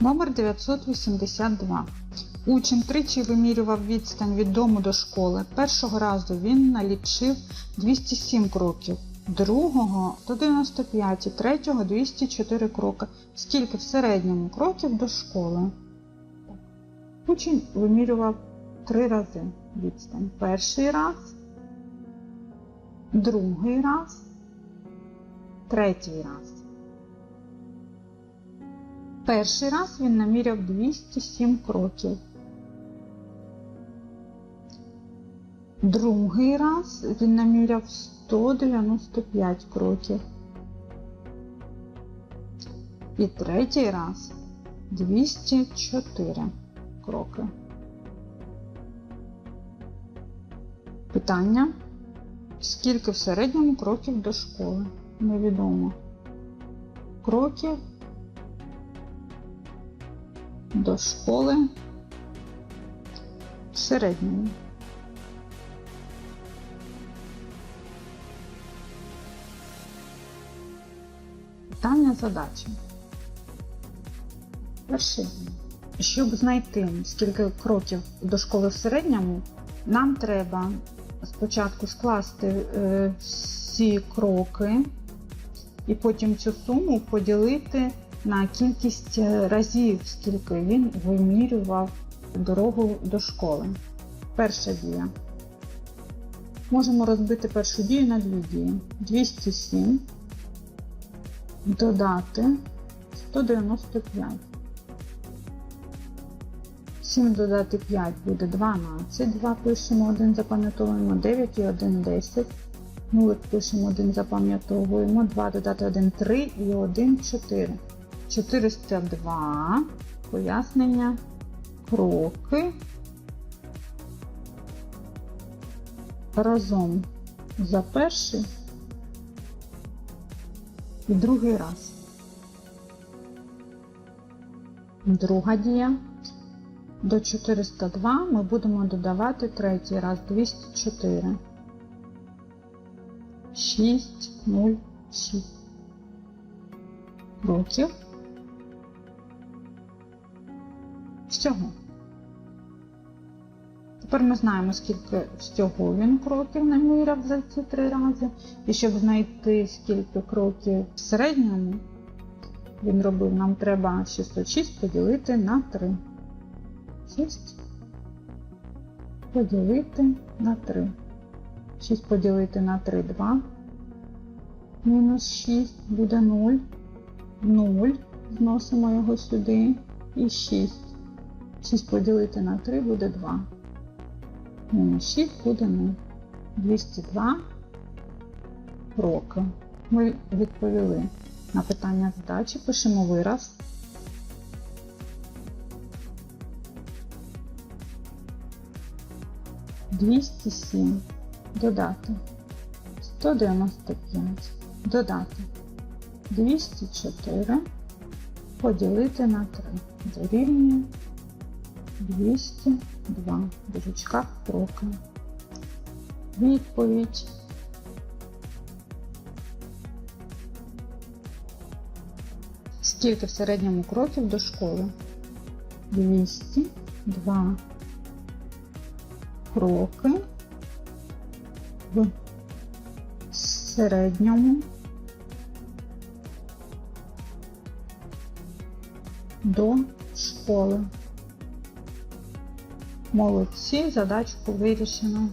Номер 982. Учень тричі вимірював відстань від дому до школи. Першого разу він налічив 207 кроків, другого 195 і третього 204 кроки. Скільки в середньому кроків до школи? Учень вимірював три рази відстань. Перший раз, другий раз, третій раз. Перший раз він наміряв 207 кроків. Другий раз він наміряв 195 кроків. І третій раз 204 кроки. Питання. Скільки в середньому кроків до школи? Невідомо. Кроків до школи в середньому. Питання задачі. Перше. Щоб знайти, скільки кроків до школи в середньому, нам треба спочатку скласти е, всі кроки і потім цю суму поділити на кількість е, разів, скільки він вимірював дорогу до школи. Перша дія. Можемо розбити першу дію на дві дії. 207 додати 195. 7 додати 5 буде 12, 2 пишемо, 1 запам'ятовуємо, 9 і 1 10. 0 пишемо 1 запам'ятовуємо, 2 додати 1 3 і 1 4. 402 пояснення, кроки разом за перший і другий раз. Друга дія. До 402 ми будемо додавати третій раз 204. 6, 0, 6 років. Всього. Тепер ми знаємо, скільки всього він кроків наміряв за ці три рази. І щоб знайти, скільки кроків в середньому він робив, нам треба 606 поділити на 3. 6 поділити на 3. 6 поділити на 3 2. Мінус 6 буде 0. 0. Зносимо його сюди. І 6. 6 поділити на 3 буде 2. Мінус 6 буде 0. 202 роки. Ми відповіли на питання задачі. Пишемо вираз. Двісті сім додати 195 додати 204 поділити на 3 дорівнює 202 в дужечках кроки. Відповідь. Скільки в середньому кроків до школи? 202 кроки в середньому до школи. Молодці, задачку вирішено.